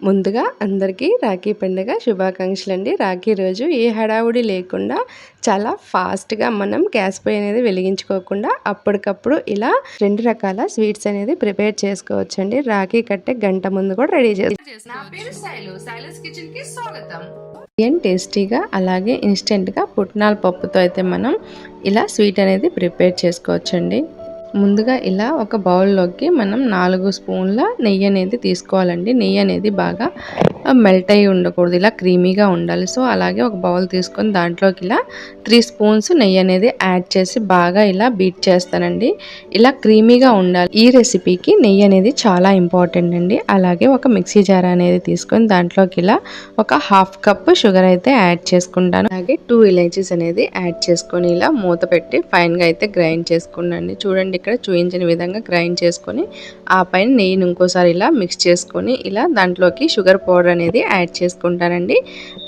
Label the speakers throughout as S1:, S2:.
S1: ముందుగా అందరికీ రాఖీ పండుగ శుభాకాంక్షలు అండి రాఖీ రోజు ఏ హడావుడి లేకుండా చాలా ఫాస్ట్గా మనం గ్యాస్ పొయ్యి అనేది వెలిగించుకోకుండా అప్పటికప్పుడు ఇలా రెండు రకాల స్వీట్స్ అనేది ప్రిపేర్ చేసుకోవచ్చండి. రాఖీ కట్టే గంట ముందు కూడా రెడీ చేసుకోవచ్చు ఏం టేస్టీగా అలాగే ఇన్స్టెంట్గా పుట్నాల పప్పుతో అయితే మనం ఇలా స్వీట్ అనేది ప్రిపేర్ చేసుకోవచ్చండి. ముందుగా ఇలా ఒక బౌల్లోకి మనం నాలుగు స్పూన్ల నెయ్యి అనేది తీసుకోవాలండి. నెయ్యి అనేది బాగా మెల్ట్ అయ్యి ఉండకూడదు. ఇలా క్రీమీగా ఉండాలి. సో అలాగే ఒక బౌల్ తీసుకొని దాంట్లోకి ఇలా త్రీ స్పూన్స్ నెయ్యి అనేది యాడ్ చేసి బాగా ఇలా బీట్ చేస్తానండి. ఇలా క్రీమీగా ఉండాలి. ఈ రెసిపీకి నెయ్యి అనేది చాలా ఇంపార్టెంట్ అండి. అలాగే ఒక మిక్సీ జార్ అనేది తీసుకొని దాంట్లోకి ఇలా ఒక హాఫ్ కప్ షుగర్ అయితే యాడ్ చేసుకుంటాను. అలాగే టూ ఇలైచీస్ అనేది యాడ్ చేసుకొని ఇలా మూత పెట్టి ఫైన్గా అయితే గ్రైండ్ చేసుకున్నాండి చూడండి ఇక్కడ చూపించిన విధంగా గ్రైండ్ చేసుకొని ఆ పైన నెయ్యిని ఇంకోసారి ఇలా మిక్స్ చేసుకొని ఇలా దాంట్లోకి షుగర్ పౌడర్ అనేది యాడ్ చేసుకుంటానండి.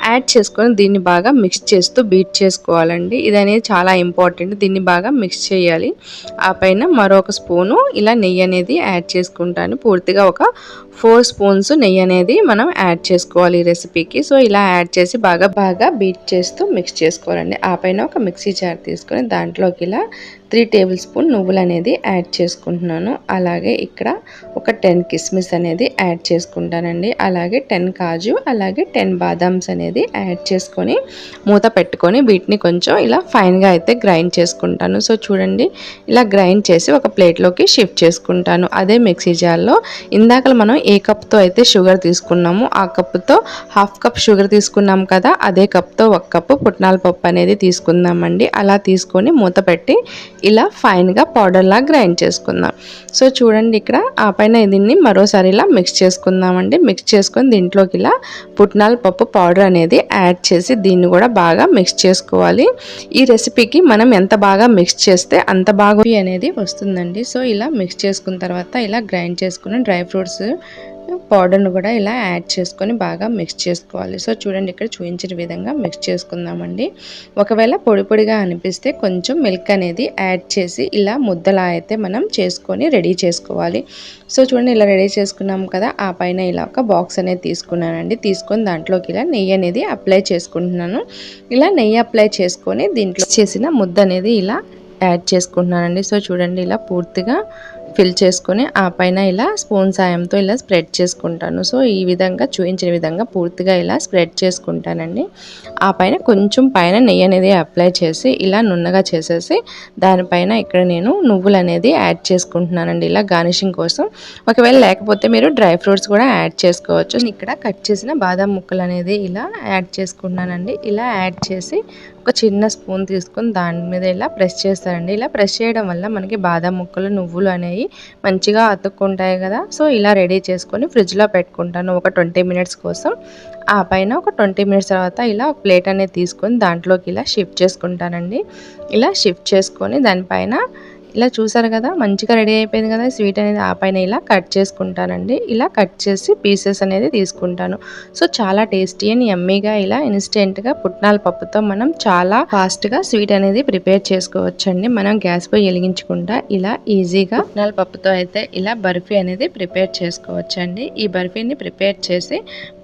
S1: యాడ్ చేసుకొని దీన్ని బాగా మిక్స్ చేస్తూ బీట్ చేసుకోవాలండి. ఇది అనేది చాలా ఇంపార్టెంట్ దీన్ని బాగా మిక్స్ చేయాలి. ఆ పైన మరొక స్పూను ఇలా నెయ్యి అనేది యాడ్ చేసుకుంటాను. పూర్తిగా ఒక ఫోర్ స్పూన్స్ నెయ్యి అనేది మనం యాడ్ చేసుకోవాలి ఈ రెసిపీకి సో ఇలా యాడ్ చేసి బాగా బాగా బీట్ చేస్తూ మిక్స్ చేసుకోవాలండి. ఆ పైన ఒక మిక్సీ జార్ తీసుకొని దాంట్లోకి ఇలా త్రీ టేబుల్ స్పూన్ నువ్వులు అనేది యాడ్ చేసుకుంటున్నాను. అలాగే ఇక్కడ ఒక టెన్ కిస్మిస్ అనేది యాడ్ చేసుకుంటానండి. అలాగే టెన్ కాజు అలాగే టెన్ బాదామ్స్ అనేది యాడ్ చేసుకొని మూత పెట్టుకొని వీటిని కొంచెం ఇలా ఫైన్గా అయితే గ్రైండ్ చేసుకుంటాను. సో చూడండి ఇలా గ్రైండ్ చేసి ఒక ప్లేట్లోకి షిఫ్ట్ చేసుకుంటాను. అదే మిక్సీ జార్లో ఇందాక మనం ఏ కప్తో అయితే షుగర్ తీసుకున్నామో ఆ కప్తో హాఫ్ కప్ షుగర్ తీసుకున్నాం కదా అదే కప్తో ఒక కప్పు పుట్నాల పప్పు అనేది తీసుకుందామండి. అలా తీసుకొని మూత పెట్టి ఇలా ఫైన్గా పౌడర్లా గ్రైండ్ చేసుకుందాం. సో చూడండి ఇక్కడ ఆ పైన దీన్ని మరోసారి ఇలా మిక్స్ చేసుకుందామండి. మిక్స్ చేసుకొని దీంట్లోకి ఇలా పుట్నాల పప్పు పౌడర్ అనేది యాడ్ చేసి దీన్ని కూడా బాగా మిక్స్ చేసుకోవాలి. ఈ రెసిపీకి మనం ఎంత బాగా మిక్స్ చేస్తే అంత బాగా అనేది వస్తుందండి. సో ఇలా మిక్స్ చేసుకున్న తర్వాత ఇలా గ్రైండ్ చేసుకుని డ్రై ఫ్రూట్స్ పౌడర్ను కూడా ఇలా యాడ్ చేసుకొని బాగా మిక్స్ చేసుకోవాలి. సో చూడండి ఇక్కడ చూపించిన విధంగా మిక్స్ చేసుకుందామండి. ఒకవేళ పొడి పొడిగా అనిపిస్తే కొంచెం మిల్క్ అనేది యాడ్ చేసి ఇలా ముద్దలా అయితే మనం చేసుకొని రెడీ చేసుకోవాలి. సో చూడండి ఇలా రెడీ చేసుకున్నాం కదా ఆ పైన ఇలా ఒక బాక్స్ అనేది తీసుకున్నానండి. తీసుకొని దాంట్లోకి ఇలా నెయ్యి అనేది అప్లై చేసుకుంటున్నాను. ఇలా నెయ్యి అప్లై చేసుకొని దీంట్లో చేసిన ముద్ద అనేది ఇలా యాడ్ చేసుకుంటున్నానండి. సో చూడండి ఇలా పూర్తిగా ఫిల్ చేసుకొని ఆ పైన ఇలా స్పూన్ సాయంతో ఇలా స్ప్రెడ్ చేసుకుంటాను. సో ఈ విధంగా చూపించిన విధంగా పూర్తిగా ఇలా స్ప్రెడ్ చేసుకుంటానండి. ఆ పైన కొంచెం పైన నెయ్యి అనేది అప్లై చేసి ఇలా నున్నగా చేసేసి దానిపైన ఇక్కడ నేను నువ్వులు అనేది యాడ్ చేసుకుంటున్నానండి. ఇలా గార్నిషింగ్ కోసం. ఒకవేళ లేకపోతే మీరు డ్రై ఫ్రూట్స్ కూడా యాడ్ చేసుకోవచ్చు. నేను ఇక్కడ కట్ చేసిన బాదం ముక్కలు అనేది ఇలా యాడ్ చేసుకుంటున్నానండి. ఇలా యాడ్ చేసి ఒక చిన్న స్పూన్ తీసుకొని దాని మీద ఇలా ప్రెస్ చేస్తారండి. ఇలా ప్రెస్ చేయడం వల్ల మనకి బాదం ముక్కలు నువ్వులు అనేవి మంచిగా అతుక్కుంటాయి కదా. సో ఇలా రెడీ చేసుకొని ఫ్రిడ్జ్లో పెట్టుకుంటాను ఒక ట్వంటీ మినిట్స్ కోసం. ఆ పైన ఒక ట్వంటీ మినిట్స్ తర్వాత ఇలా ఒక ప్లేట్ అనేది తీసుకొని దాంట్లోకి ఇలా షిఫ్ట్ చేసుకుంటానండి. ఇలా షిఫ్ట్ చేసుకొని దానిపైన ఇలా చూసారు కదా మంచిగా రెడీ అయిపోయింది కదా స్వీట్ అనేది ఆ పైన ఇలా కట్ చేసుకుంటానండి. ఇలా కట్ చేసి పీసెస్ అనేది తీసుకుంటాను. సో చాలా టేస్టీ అండ్ ఎమ్మీగా ఇలా ఇన్స్టెంట్గా పుట్నాల పప్పుతో మనం చాలా ఫాస్ట్గా స్వీట్ అనేది ప్రిపేర్ చేసుకోవచ్చండి. మనం గ్యాస్ పోయి వెలిగించకుండా ఇలా ఈజీగా పుట్నాల పప్పుతో అయితే ఇలా బర్ఫీ అనేది ప్రిపేర్ చేసుకోవచ్చండి. ఈ బర్ఫీని ప్రిపేర్ చేసి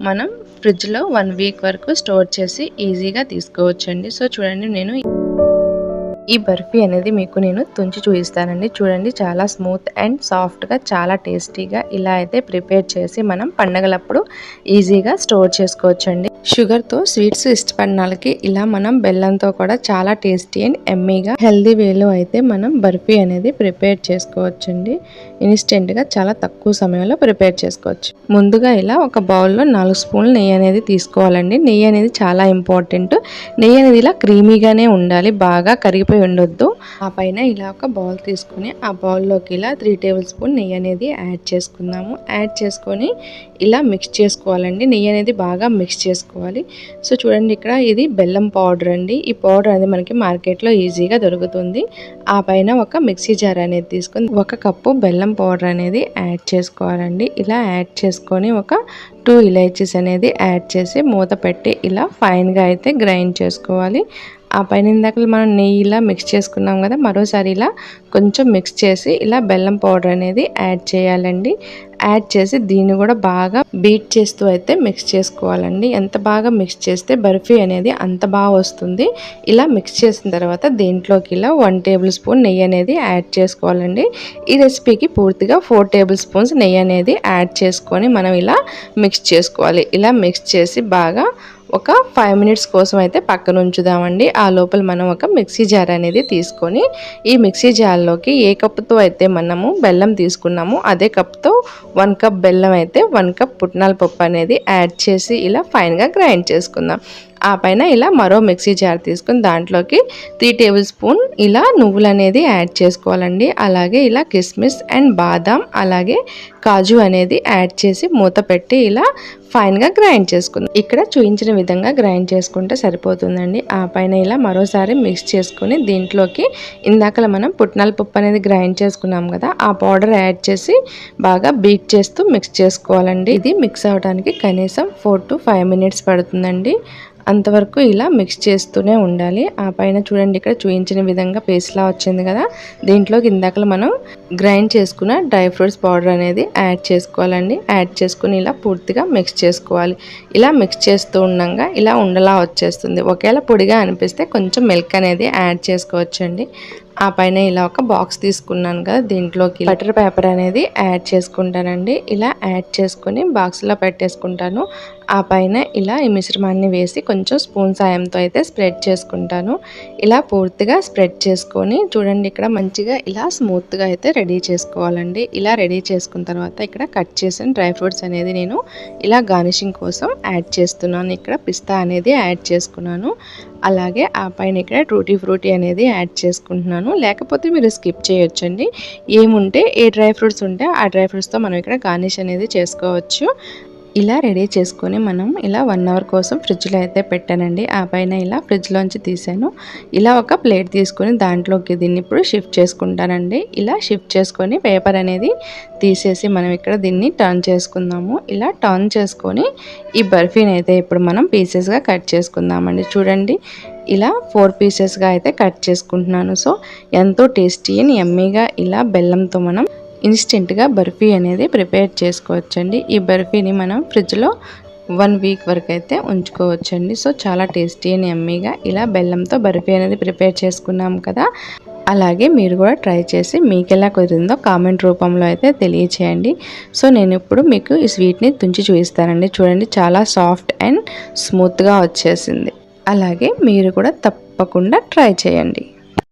S1: మనం ఫ్రిడ్జ్లో వన్ వీక్ వరకు స్టోర్ చేసి ఈజీగా తీసుకోవచ్చండి. సో చూడండి నేను ఈ బర్ఫీ అనేది మీకు నేను తుంచి చూపిస్తానండి. చూడండి చాలా స్మూత్ అండ్ సాఫ్ట్గా చాలా టేస్టీగా ఇలా అయితే ప్రిపేర్ చేసి మనం పండగలప్పుడు ఈజీగా స్టోర్ చేసుకోవచ్చండి. షుగర్తో స్వీట్స్ ఇష్టపడిన వాళ్ళకి ఇలా మనం బెల్లంతో కూడా చాలా టేస్టీ అండ్ ఎమ్మీగా హెల్దీ వేలో అయితే మనం బర్ఫీ అనేది ప్రిపేర్ చేసుకోవచ్చండి. ఇన్స్టెంట్గా చాలా తక్కువ సమయంలో ప్రిపేర్ చేసుకోవచ్చు. ముందుగా ఇలా ఒక బౌల్లో నాలుగు స్పూన్లు నెయ్యి అనేది తీసుకోవాలండి. నెయ్యి అనేది చాలా ఇంపార్టెంట్. నెయ్యి అనేది ఇలా క్రీమీగానే ఉండాలి బాగా కరిగిపోయి ఉండొద్దు. ఆ పైన ఇలా ఒక బౌల్ తీసుకొని ఆ బౌల్లోకి ఇలా త్రీ టేబుల్ స్పూన్ నెయ్యి అనేది యాడ్ చేసుకుందాము. యాడ్ చేసుకొని ఇలా మిక్స్ చేసుకోవాలండి. నెయ్యి అనేది బాగా మిక్స్ చేసుకోవాలి సో చూడండి ఇక్కడ ఇది బెల్లం పౌడర్ అండి. ఈ పౌడర్ అనేది మనకి మార్కెట్లో ఈజీగా దొరుకుతుంది. ఆ పైన ఒక మిక్సీ జార్ అనేది తీసుకొని ఒక కప్పు బెల్లం పౌడర్ అనేది యాడ్ చేసుకోవాలండి. ఇలా యాడ్ చేసుకొని ఒక టూ ఇలైచీస్ అనేది యాడ్ చేసి మూత పెట్టి ఇలా ఫైన్గా అయితే గ్రైండ్ చేసుకోవాలి. ఆ పైన ఇందాక మనం నెయ్యి ఇలా మిక్స్ చేసుకున్నాం కదా మరోసారి ఇలా కొంచెం మిక్స్ చేసి ఇలా బెల్లం పౌడర్ అనేది యాడ్ చేయాలండి. యాడ్ చేసి దీన్ని కూడా బాగా బీట్ చేస్తూ అయితే మిక్స్ చేసుకోవాలండి. ఎంత బాగా మిక్స్ చేస్తే బర్ఫీ అనేది అంత బాగా వస్తుంది. ఇలా మిక్స్ చేసిన తర్వాత దీంట్లోకి ఇలా వన్ టేబుల్ స్పూన్ నెయ్యి అనేది యాడ్ చేసుకోవాలండి. ఈ రెసిపీకి పూర్తిగా ఫోర్ టేబుల్ స్పూన్స్ నెయ్యి అనేది యాడ్ చేసుకొని మనం ఇలా మిక్స్ చేసుకోవాలి. ఇలా మిక్స్ చేసి బాగా ఒక ఫైవ్ మినిట్స్ కోసం అయితే పక్కన ఉంచుదామండి. ఆ లోపల మనం ఒక మిక్సీ జార్ అనేది తీసుకొని ఈ మిక్సీ జార్లోకి ఏ కప్తో అయితే మనము బెల్లం తీసుకున్నామో అదే కప్తో వన్ కప్ బెల్లం అయితే వన్ కప్ పుట్నాల పప్పు అనేది యాడ్ చేసి ఇలా ఫైన్గా గ్రైండ్ చేసుకుందాం. ఆ పైన ఇలా మరో మిక్సీ జార్ తీసుకుని దాంట్లోకి త్రీ టేబుల్ స్పూన్ ఇలా నువ్వులు అనేది యాడ్ చేసుకోవాలండి. అలాగే ఇలా కిస్మిస్ అండ్ బాదాం అలాగే కాజు అనేది యాడ్ చేసి మూత పెట్టి ఇలా ఫైన్గా గ్రైండ్ చేసుకుందాం. ఇక్కడ చూపించిన విధంగా గ్రైండ్ చేసుకుంటే సరిపోతుందండి. ఆ పైన ఇలా మరోసారి మిక్స్ చేసుకుని దీంట్లోకి ఇందాకలా మనం పుట్నాల పప్పు అనేది గ్రైండ్ చేసుకున్నాం కదా ఆ పౌడర్ యాడ్ చేసి బాగా బీట్ చేస్తూ మిక్స్ చేసుకోవాలండి. ఇది మిక్స్ అవడానికి కనీసం ఫోర్ టు ఫైవ్ మినిట్స్ పడుతుందండి. అంతవరకు ఇలా మిక్స్ చేస్తూనే ఉండాలి. ఆ పైన చూడండి ఇక్కడ చూపించిన విధంగా పేస్ట్లా వచ్చింది కదా. దీంట్లోకి ఇందాకలు మనం గ్రైండ్ చేసుకున్న డ్రై ఫ్రూట్స్ పౌడర్ అనేది యాడ్ చేసుకోవాలండి. యాడ్ చేసుకుని ఇలా పూర్తిగా మిక్స్ చేసుకోవాలి. ఇలా మిక్స్ చేస్తూ ఉండగా ఇలా ఉండలా వచ్చేస్తుంది. ఒకవేళ పొడిగా అనిపిస్తే కొంచెం మిల్క్ అనేది యాడ్ చేసుకోవచ్చండి. ఆ పైన ఇలా ఒక బాక్స్ తీసుకున్నాను కదా దీంట్లోకి బటర్ పేపర్ అనేది యాడ్ చేసుకుంటానండి. ఇలా యాడ్ చేసుకుని బాక్స్లో పెట్టేసుకుంటాను. ఆ పైన ఇలా ఈ మిశ్రమాన్ని వేసి కొంచెం స్పూన్ సాయంతో అయితే స్ప్రెడ్ చేసుకుంటాను. ఇలా పూర్తిగా స్ప్రెడ్ చేసుకొని చూడండి ఇక్కడ మంచిగా ఇలా స్మూత్గా అయితే రెడీ చేసుకోవాలండి. ఇలా రెడీ చేసుకున్న తర్వాత ఇక్కడ కట్ చేసిన డ్రై ఫ్రూట్స్ అనేది నేను ఇలా గార్నిషింగ్ కోసం యాడ్ చేస్తున్నాను. ఇక్కడ పిస్తా అనేది యాడ్ చేసుకున్నాను. అలాగే ఆ పైన ఇక్కడ టూటీ ఫ్రూటీ అనేది యాడ్ చేసుకుంటున్నాను. లేకపోతే మీరు స్కిప్ చేయొచ్చండి. ఏముంటే ఏ డ్రై ఫ్రూట్స్ ఉంటే ఆ డ్రై ఫ్రూట్స్తో మనం ఇక్కడ గార్నిష్ అనేది చేసుకోవచ్చు. ఇలా రెడీ చేసుకొని మనం ఇలా వన్ అవర్ కోసం ఫ్రిడ్జ్లో అయితే పెట్టానండి. ఆ పైన ఇలా ఫ్రిడ్జ్లోంచి తీసాను. ఇలా ఒక ప్లేట్ తీసుకొని దాంట్లోకి దీన్ని ఇప్పుడు షిఫ్ట్ చేసుకుంటానండి. ఇలా షిఫ్ట్ చేసుకొని పేపర్ అనేది తీసేసి మనం ఇక్కడ దీన్ని టర్న్ చేసుకుందాము. ఇలా టర్న్ చేసుకొని ఈ బర్ఫీని అయితే ఇప్పుడు మనం పీసెస్గా కట్ చేసుకుందామండి. చూడండి ఇలా ఫోర్ పీసెస్గా అయితే కట్ చేసుకుంటున్నాను. సో ఎంతో టేస్టీ అండ్ ఎమ్మీగా ఇలా బెల్లంతో మనం ఇన్స్టెంట్గా బర్ఫీ అనేది ప్రిపేర్ చేసుకోవచ్చండి. ఈ బర్ఫీని మనం ఫ్రిడ్జ్లో వన్ వీక్ వరకు అయితే ఉంచుకోవచ్చండి. సో చాలా టేస్టీ అని ఎమ్మీగా ఇలా బెల్లంతో బర్ఫీ అనేది ప్రిపేర్ చేసుకున్నాం కదా. అలాగే మీరు కూడా ట్రై చేసి మీకు ఎలా కుదిరిందో కామెంట్ రూపంలో అయితే తెలియచేయండి. సో నేను ఇప్పుడు మీకు ఈ స్వీట్ని తుంచి చూపిస్తానండి. చూడండి చాలా సాఫ్ట్ అండ్ స్మూత్గా వచ్చేసింది. అలాగే మీరు కూడా తప్పకుండా ట్రై చేయండి.